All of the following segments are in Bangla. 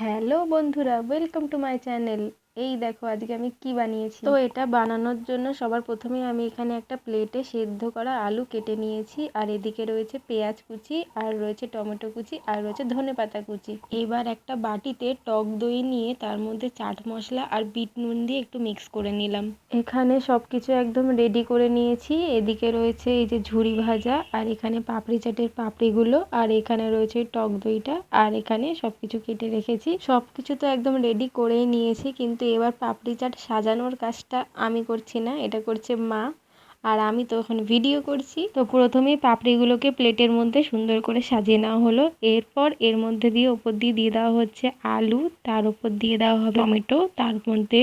হ্যালো বন্ধুরা ওয়েলকাম টু মাই চ্যানেল এই দেখো, আজকে আমি কি বানিয়েছি? তো এটা বানানোর জন্য সবার প্রথমে আমি এখানে একটা প্লেটে সেদ্ধ করা আলু কেটে নিয়েছি, আর এদিকে রয়েছে পেঁয়াজ কুচি, আর রয়েছে টমেটো কুচি, আর রয়েছে ধনে পাতা কুচি। এবার একটা বাটিতে টক দই নিয়ে তার মধ্যে চাট মশলা আর বিট নুন দিয়ে একটু মিক্স করে নিলাম। এখানে সব কিছু একদম রেডি করে নিয়েছি। এদিকে রয়েছে এই যে ঝুরি ভাজা, আর এখানে পাপড়ি চাটের পাপড়িগুলো, আর এখানে রয়েছে টক দইটা, আর এখানে সব কিছু কেটে রেখেছি। সব কিছু তো একদম রেডি করেই নিয়েছি, কিন্তু এবার পাপড়ি চাট সাজানোর কাজটা আমি করছি না, এটা করছে মা। আর আমি তো এখন ভিডিও করছি। তো প্রথমেই পাপড়িগুলোকে প্লেটের মধ্যে সুন্দর করে সাজিয়ে নেওয়া হলো। এরপর এর মধ্যে দিয়ে ওপর দিয়ে দিয়ে দেওয়া হচ্ছে আলু, তার উপর দিয়ে দেওয়া হবে টমেটো, তার মধ্যে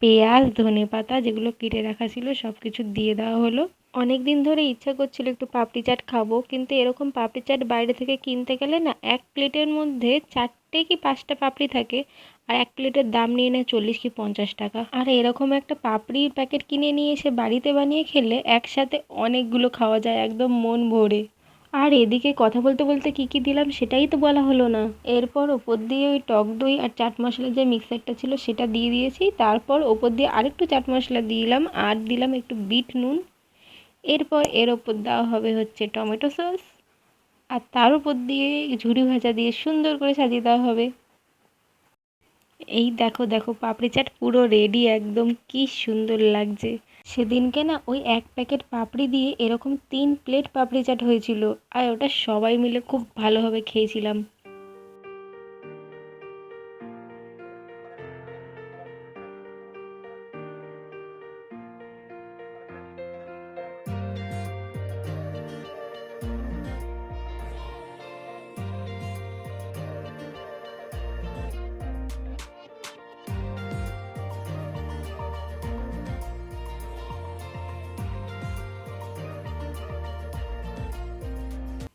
পেঁয়াজ, ধনে পাতা যেগুলো কেটে রাখা ছিল সব কিছু দিয়ে দেওয়া হলো। অনেক দিন ধরে ইচ্ছা করছিল একটু পাপড়ি চাট খাব, কিন্তু এরকম পাপড়ি চাট বাইরে থেকে কিনতে গেলে না, এক প্লেটের মধ্যে চারটে কি পাঁচটা পাপড়ি থাকে। আর এক প্লেটের দাম নিয়ে নেয় চল্লিশ কি পঞ্চাশ টাকা। আর এরকম একটা পাপড়ির প্যাকেট কিনে নিয়ে এসে বাড়িতে বানিয়ে খেলে একসাথে অনেকগুলো খাওয়া যায়, একদম মন ভরে। আর এদিকে কথা বলতে বলতে কি কি দিলাম সেটাই তো বলা হলো না। এরপর ওপর দিয়ে ওই টক দই আর চাট মশলার যে মিক্সারটা ছিল সেটা দিয়ে দিয়েছি। তারপর ওপর দিয়ে আরেকটু চাট মশলা দিলাম আর দিলাম একটু বিট নুন। এরপর এর ওপর দেওয়া হবে হচ্ছে টমেটো সস। আর তার উপর দিয়ে ঝুড়ি ভাজা দিয়ে সুন্দর করে সাজিয়ে দেওয়া হবে। এই দেখো দেখো, পাপড়ি চাট পুরো রেডি একদম কি সুন্দর লাগছে। সেদিনকে না ওই এক প্যাকেট পাপড়ি দিয়ে এরকম তিন প্লেট পাপড়ি চাট হয়েছিল, আর ওটা সবাই মিলে খুব ভালোভাবে খেয়েছিলাম।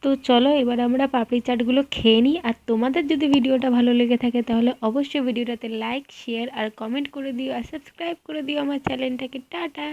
তো চলো এবার আমরা পাপড়ি চাটগুলো খেয়ে নিই। আর তোমাদের যদি ভিডিওটা ভালো লেগে থাকে তাহলে অবশ্যই ভিডিওটাতে লাইক শেয়ার আর কমেন্ট করে দিও আর সাবস্ক্রাইব করে দিও আমার চ্যানেলটাকে টাটা!